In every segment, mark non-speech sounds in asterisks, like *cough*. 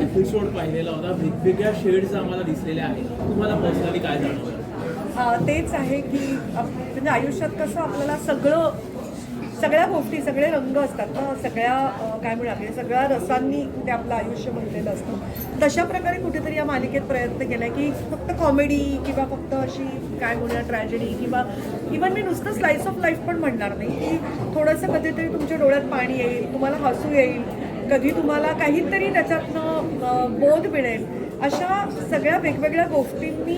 Episode पाहिलेला होता. वेगवेगळ्या शेड्स आम्हाला दिसलेल्या आहेत. तुम्हाला पर्सनली काय जाणवलं? तेच आहे की म्हणजे आयुष्यात कसं आपल्याला सगळं सगळ्या गोष्टी सगळे रंग असतात ना सगळ्या काय म्हणू आपले सगळ्या रसांनी ते आपलं आयुष्य बनलेलं असतं. तशा प्रकारे कुठेतरी या मालिकेत प्रयत्न केला की फक्त कॉमेडी किंवा फक्त अशी काय म्हणूया ट्रॅजेडी किंवा इवन मी नुसतं स्लाइस ऑफ लाईफ पण म्हणणार नाही की थोडंसं कधीतरी तुमच्या डोळ्यात पाणी येईल तुम्हाला हसू येईल. कधी तुम्हाला काहीतरी त्याच्यातनं बोध मिळेल. अशा सगळ्या वेगवेगळ्या गोष्टींनी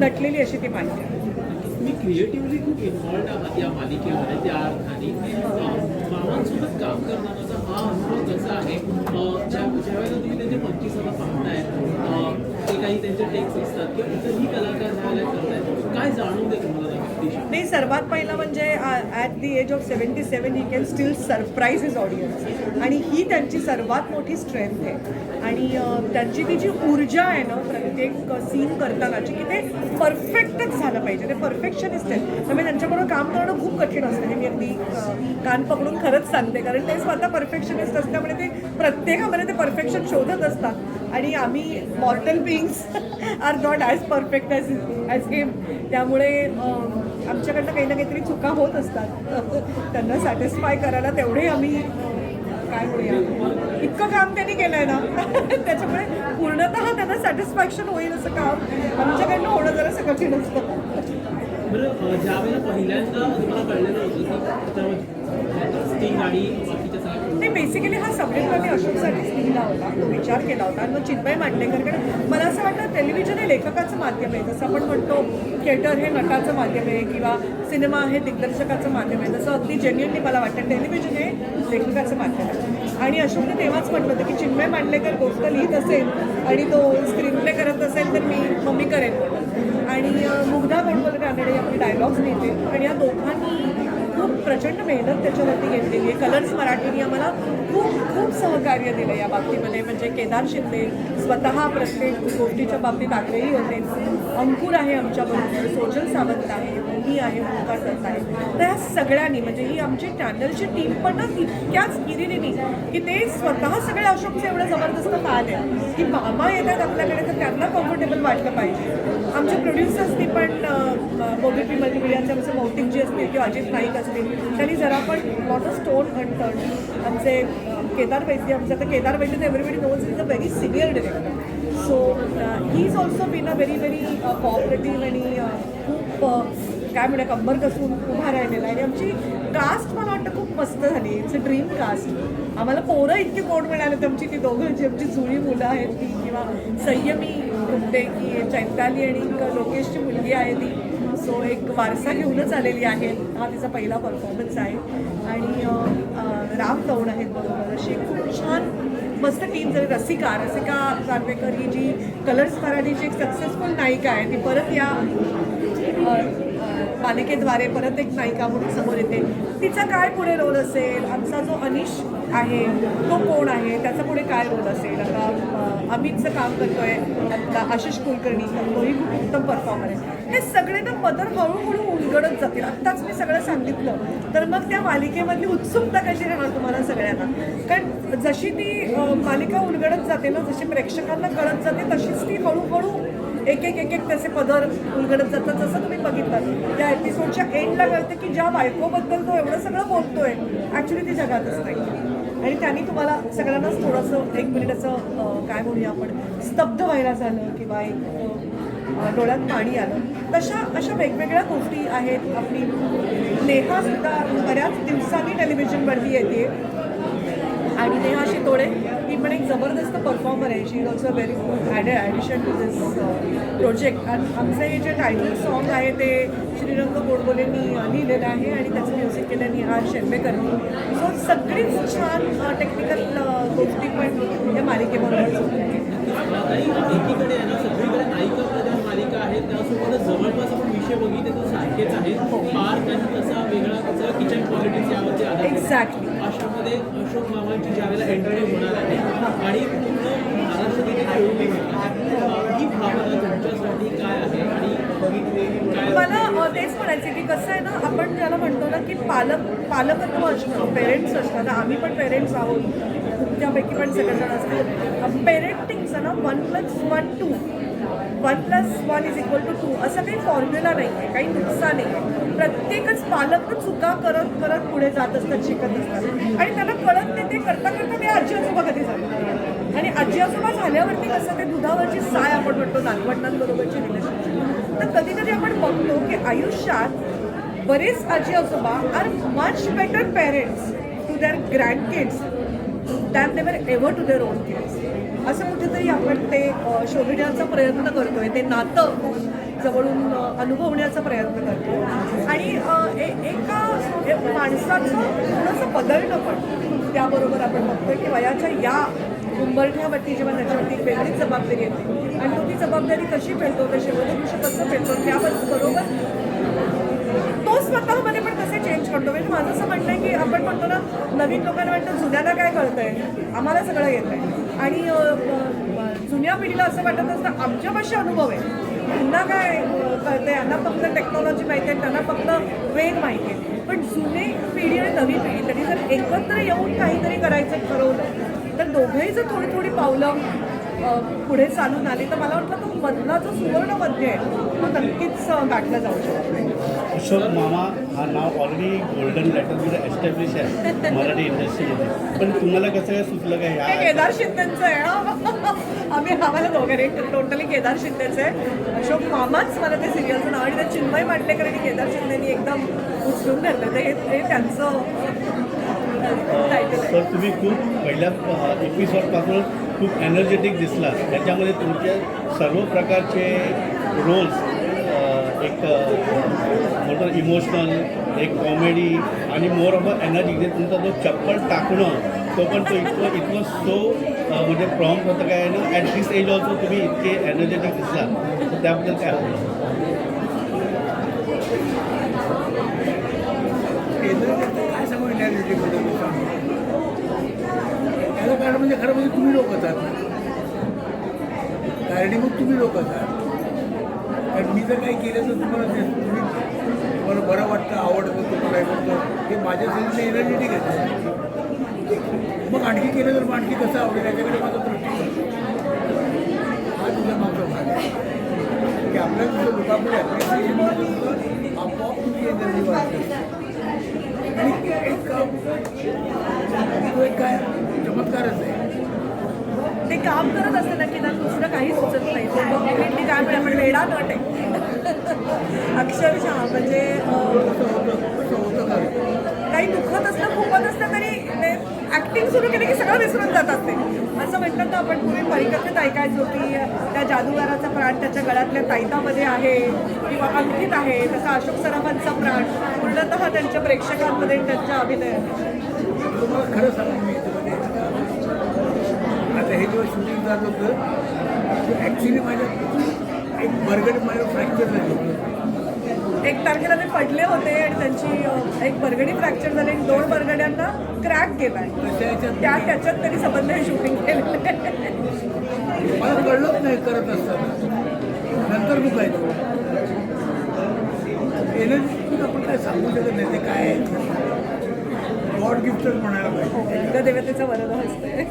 नटलेली अशी ती माहिती आहे तुम्ही क्रिएटिव्हली खूप इन्व्हॉल्ड आहात या मालिकेमध्ये त्या अर्थाने. मामांसोबत काम करण्याचा हा अनुभव कसा आहे? ज्या ज्यावेळेला तुम्ही त्यांचे पंचवीसाला पाहताय काही त्यांचे टेक्स असतात किंवा इतरही कलाकार ज्यावेळेला करतात काय जाणवते तुम्हाला नाही सर्वात पहिला म्हणजे at the age of seventy seven he can still surprise is audience आणि ही त्यांची सर्वात मोठी स्ट्रेंथ आहे. आणि त्यांची ती जी ऊर्जा आहे ना प्रत्येक सीन करतानाची की ते परफेक्टच झालं पाहिजे. ते परफेक्शनिस्ट आहेत. त्यामुळे त्यांच्याबरोबर काम करणं खूप कठीण असतं. हे मी अगदी कान पकडून खरंच सांगते. कारण ते स्वतः परफेक्शनिस्ट असल्यामुळे ते प्रत्येकामध्ये ते परफेक्शन शोधत असतात. आणि आम्ही mortal beings are not as perfect as as game त्यामुळे आमच्याकडनं काही ना काहीतरी चुका होत असतात. त्यांना सॅटिस्फाय करायला तेवढे आम्ही काय होऊया इतकं काम त्यांनी केलं आहे ना त्याच्यामुळे पूर्णतः त्यांना सॅटिस्फॅक्शन होईल असं काम आमच्याकडनं होणं जरा कठीण असतं. बरं ज्यावेळेला पहिल्यांदा तुम्हाला कळलेलं होतं की तीन गाडी बाकीच्या सगळ्या नाही बेसिकली हा सब्जेक्ट आम्ही अशोकसाठीच लिहिला होता तो विचार केला होता. आणि मग चिन्मय मांडलेकरकडे मला असं वाटतं टेलिव्हिजन हे लेखकाचं माध्यम आहे. जसं आपण म्हणतो थिएटर हे नटाचं माध्यम आहे किंवा सिनेमा हे दिग्दर्शकाचं माध्यम आहे. तसं अगदी जेन्युअनली मला वाटतं टेलिव्हिजन हे लेखकाचं माध्यम आहे. आणि अशोकने तेव्हाच म्हटलं होतं की चिन्मय मांडलेकर गोष्ट लिहित असेल आणि तो स्क्रीन प्ले करत असेल तर मी मम्मी करेन म्हणून. आणि मुग्धा गोडबोले कानडे आपले डायलॉग्स लिहिते. आणि या दोघांनी प्रचंड मेहनत त्याच्यावरती घेतलेली आहे. कलर्स मराठीने आम्हाला खूप खूप सहकार्य दिलं या बाबतीमध्ये. म्हणजे केदार शिंदे स्वतः प्रत्येक गोष्टीच्या बाबतीत आग्रही होते. अंकुर आहे आमच्याबरोबर सोजल सावंत आहे भूमी आहे ओंकार दत्त आहे. तर ह्या सगळ्यांनी म्हणजे ही आमची चॅनलची टीम पण इतक्याच तितक्याच की ते स्वतः सगळे अशोकचे एवढं जबरदस्त फॅन आहे की मामा येतात आपल्याकडे तर त्यांना कम्फर्टेबल वाटलं पाहिजे. आमच्या प्रोड्युसर्सनी पण मोबिपी मल्टीमीडियाचे आमचे मौतिकजी असतील किंवा अजित नाईक असतील त्यांनी जरा पण नॉट अ स्टोन अनटर्न आमचे केदार वैद्य आमचे आता केदार वैद्य तर everybody knows is a very senior director so he is also been a very very cooperative आणि खूप काय म्हणूया कंबर कसून उभा राहिलेला आहे. आणि आमची कास्ट मला वाटतं खूप मस्त झाली. इट्स अ ड्रीम कास्ट आम्हाला पोरं इतकी कोण मिळाले तर आमची ती दोघं जी आमची जुळी मुलं आहेत ती. किंवा संयमी म्हणते की चैताली आणि लोकेशची मुलगी आहे ती. सो एक वारसा घेऊनच आलेली आहे. हा तिचा पहिला परफॉर्मन्स आहे. आणि राम तौण आहेत बरोबर. अशी खूप छान मस्त टीम जर रसिका रसिका जारवेकर ही जी कलर्स मराठीची एक सक्सेसफुल नायिका आहे ती परत या मालिकेद्वारे परत एक नायिका म्हणून समोर येते. तिचा काय पुढे रोल असेल? आमचा जो अनिश आहे तो कोण आहे? त्याचा पुढे काय रोल असेल? आता अमितचं काम करतोय आपला आशिष कुलकर्णी तोही खूप उत्तम परफॉर्मर आहे. हे सगळे ना पदर हळूहळू उलगडत जातील. आत्ताच मी सगळं सांगितलं. तर मग त्या मालिकेमधली उत्सुकता कशी राहणार तुम्हाला सगळ्यांना? कारण जशी ती मालिका उलगडत जाते ना जशी प्रेक्षकांना कळत जाते तशीच ती हळूहळू एक एक एक एक त्याचे पदर उलगडत जातात. जसं तुम्ही बघितलं त्या एपिसोडच्या एंडला कळते की ज्या बायकोबद्दल तो एवढं सगळं बोलतोय ॲक्च्युली ती जगातच नाही. आणि त्यांनी तुम्हाला सगळ्यांनाच थोडंसं एक मिनिटाचं काय म्हणूया आपण स्तब्ध व्हायला झालं किंवा एक डोळ्यात पाणी आलं. तशा अशा वेगवेगळ्या गोष्टी आहेत आपली. नेहा सुद्धा बऱ्याच दिवसांनी टेलिव्हिजनवरती येते. आणि नेहा शितोडे ही पण एक जबरदस्त परफॉर्मर आहे. She is also very added addition to this project आणि आमचं हे जे टायटल सॉन्ग आहे ते श्रीरंग गोडबोलेंनी लिहिलेलं आहे आणि त्याचं म्युझिक केलं निहार शेंबेकरनी सो सगळीच छान टेक्निकल गोष्टी पण या मालिकेबरोबर एकीकडे आहे ना सगळीकडे नायिका प्रधान मालिका आहेत त्यासोबतच जवळपास आपण विषय बघितले तर सारखेच आहेत. फार काही तसा वेगळा त्याचा किचन पॉलिटिक्स यावरती आधारित आहे. एक्झॅक्टली अशामध्ये अशोक मामांची ज्यावेळेला एंट्री होणार आहे. आणि पूर्ण महाराष्ट्र आहे ही भावना तुमच्यासाठी काय आहे आणि काय मला अ, तेच म्हणायचं की कसं आहे ना आपण ज्याला म्हणतो ना की पालक पालकत्व असणं पेरेंट्स असणार तर आम्ही पण पेरेंट्स आहोत. तुमच्यापैकी पण सगळेजण असतात. पेरेंटिंगचं ना one plus one two one plus one is equal to two असं काही फॉर्म्युला नाही आहे काही नुकसान नाही आहे प्रत्येकच पालक चुका करत करत पुढे जात असतात शिकत असतात. आणि त्यांना कळत नाही ते करता करता ते आजी आजोबा कधी झाले आणि आजी आजोबा झाल्यावरती कसं ते दुधावरची साय आपण म्हणतो नातवंडांबरोबरची रिलेशनशिप तर कधी कधी आपण बघतो की आयुष्यात बरेच आजी आजोबा are much better parents to their grand kids than they were ever to their own kids असं कुठेतरी आपण ते शोधण्याचा प्रयत्न करतोय ते नातं जवळून अनुभवण्याचा प्रयत्न करतो आणि ए- एका माणसाचं थोडंसं बदलणं पण त्याबरोबर आपण बघतोय की वयाच्या या उंबरठ्यावरती जेव्हा त्याच्यावरती एक वेगळीच जबाबदारी येते. आणि तो ती जबाबदारी कशी पेलतो ते दिवशी कसं पेलतो त्याबरोबर तो स्वतःमध्ये पण कसे चेंज करतो? म्हणजे माझं असं म्हणणं आहे की आपण म्हणतो ना नवीन लोकांना वाटतं जुन्याला काय कळतंय? आम्हाला सगळं येत आहे आणि जुन्या पिढीला असं वाटत असतं आमच्यापाशी अनुभव आहे. त्यांना काय कळतं कळतंय? यांना फक्त टेक्नॉलॉजी माहिती आहे त्यांना फक्त वेग माहिती आहे. पण जुनी पिढी आणि नवी पिढी त्यांनी जर एकत्र येऊन काहीतरी करायचं ठरवलं तर दोघेही जर थोडी थोडी पावलं पुढे चालून आली तर मला वाटतं तो मधला जो सुवर्ण मध्य आहे तो नक्कीच गाठला जाऊ शकतो. अशोक मामा हा नाव ऑलरेडी गोल्डन लेटरमध्ये एस्टॅब्लिश आहे मराठी इंडस्ट्रीमध्ये पण तुम्हाला कसं काय सुचलं काय केदार शिंदेचं आहे. आम्ही आम्हाला दोघे टोटली केदार शिंदेचं आहे. अशोक मामाच मला ते सिरियलचं नाव आणि ते चिन्मय मांडलेकर आणि केदार शिंदेनी एकदम उचलून धरलं. ते हे त्यांचं टायटल आहे. तर तुम्ही खूप पहिल्या एपिसोडपासून खूप एनर्जेटिक दिसला. त्याच्यामध्ये तुमच्या सर्व प्रकारचे रोल्स एक अ, म्हणतो इमोशनल एक कॉमेडी आणि मोर ऑफ अ एनर्जी जे तुमचा जो चप्पल टाकणं तो पण तो इतकं इतकं सो म्हणजे प्रॉम होतं काय ना ॲट दिस एज ऑल्सो तुम्ही इतके एनर्जेटिक दिसला. तर त्याबद्दल काय होतं? काय सांगू एनर्जेटिक कारण म्हणजे खरं म्हणजे तुम्ही लोक आहात कारणीभूत तुम्ही लोक आहात कारण मी जर काही केलं तर तुम्हाला ते तुम्ही तुम्हाला बरं वाटतं आवडतं तुम्हाला हे करतं हे माझ्यासाठी एनर्जेटिक आहे मग आणखी केलं तर मग आणखी कसं आवडेल? याच्याकडे माझा दृष्टिकोन हा तुझा मागचा भाग आहे. की आपल्या तुझं लोकांमध्ये ॲप्रिसिएशन म्हणजे आपोआप तुझी एनर्जी वाढते. आणि एक एक काय काम करत असताना की ना दुसरं काही सुचत नाही. ते काय म्हणजे आपण वेडा नट आहे. *laughs* अक्षरशः म्हणजे काही दुखत असलं खुपत असलं तरी ॲक्टिंग सुरू केली की सगळं विसरून जातात ते. असं म्हटलं तर आपण पूर्वी परिकथेत ऐकायचो की त्या जादूगाराचा प्राण त्याच्या गळ्यातल्या तायतामध्ये आहे किंवा अंकित आहे. तसा अशोक सराफांचा प्राण. पूर्णतः त्यांच्या प्रेक्षकांमध्ये त्यांच्या अभिनयात खरं सांगू जेव्हा शूटिंग चालू होतं. ॲक्च्युली माझ्या एक बरगड माझं फ्रॅक्चर झालं. एक तारखेला ते पडले होते आणि त्यांची एक बरगडी फ्रॅक्चर झाली आणि दोन बरगड्यांना क्रॅक याच्यात? त्या त्याच्यात त्यांनी संबंध शूटिंग केलेलं. मला कळलंच नाही करत असताना. नंतर दुखायचं एनर्जी आपण काय सांगू शकत नाही ते काय आहे? गॉड गिफ्टच म्हणायला पाहिजे. वरद असते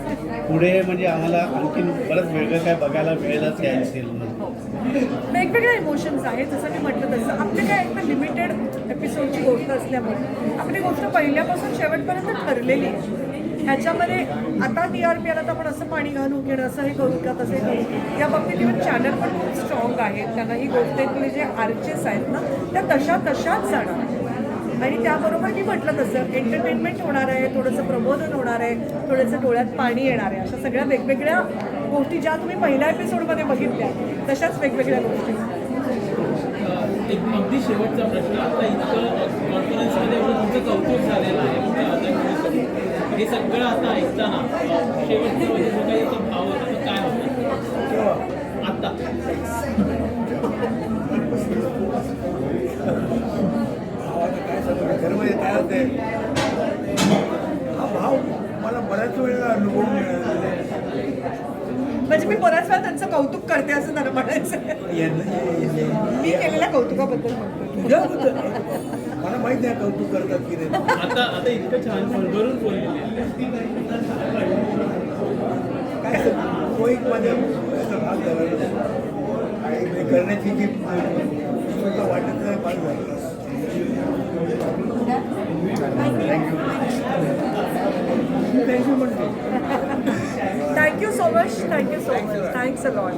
पुढे म्हणजे आम्हाला आणखीन बरंच वेगळं काय बघायला मिळेलच या सिरियलमध्ये वेगवेगळे इमोशन्स आहेत जसं मी म्हटलं तसं. आपली काय एकदा लिमिटेड एपिसोडची गोष्ट असल्यामुळे. आपली गोष्ट पहिल्यापासून शेवटपर्यंत ठरलेली आहे. ह्याच्यामध्ये आता टी आर पी आला तर आपण असं पाणी घालू किंवा असं हे करू का तसं हे करू. या बाबतीत इव्हन चॅनल पण खूप स्ट्रॉंग आहेत. त्यांना ही गोष्टीतले जे आर्चेस आहेत ना त्या तशा तशाच जाणार. आणि त्याबरोबर मी म्हटलं तसं एंटरटेनमेंट होणार आहे थोडंसं प्रबोधन होणार आहे थोडंसं डोळ्यात पाणी येणार आहे. अशा सगळ्या वेगवेगळ्या गोष्टी ज्या तुम्ही पहिल्या एपिसोडमध्ये बघितल्या तशाच वेगवेगळ्या गोष्टी. एक अगदी शेवटचा प्रश्न आता इतकं कॉन्फरन्समध्ये एवढं तुमचं कौतुक झालेलं आहे. म्हणजे हे सगळं आता ऐकताना अ, म्हणजे जो काही भाव होता काय होता? आता. भावाचं काय सांगू? म्हणजे काय होतंय हा भाव मला बऱ्याच वेळेला अनुभव मिळालेला आहे म्हणजे मी बऱ्याच वेळा त्यांचं कौतुक करते असं त्यांना म्हणायचं यांना- मी केलेल्या कौतुकाबद्दल म्हणतो. मला माहीत नाही कौतुक करतात की नाही. आता आता इतकं छान भरभरून बोललेले काय तो एक माझ्या याचा भाग झाला. हे करण्याची जी वाटत नाही फार झाली. Thank you so much. Thank you so much. Thanks a lot.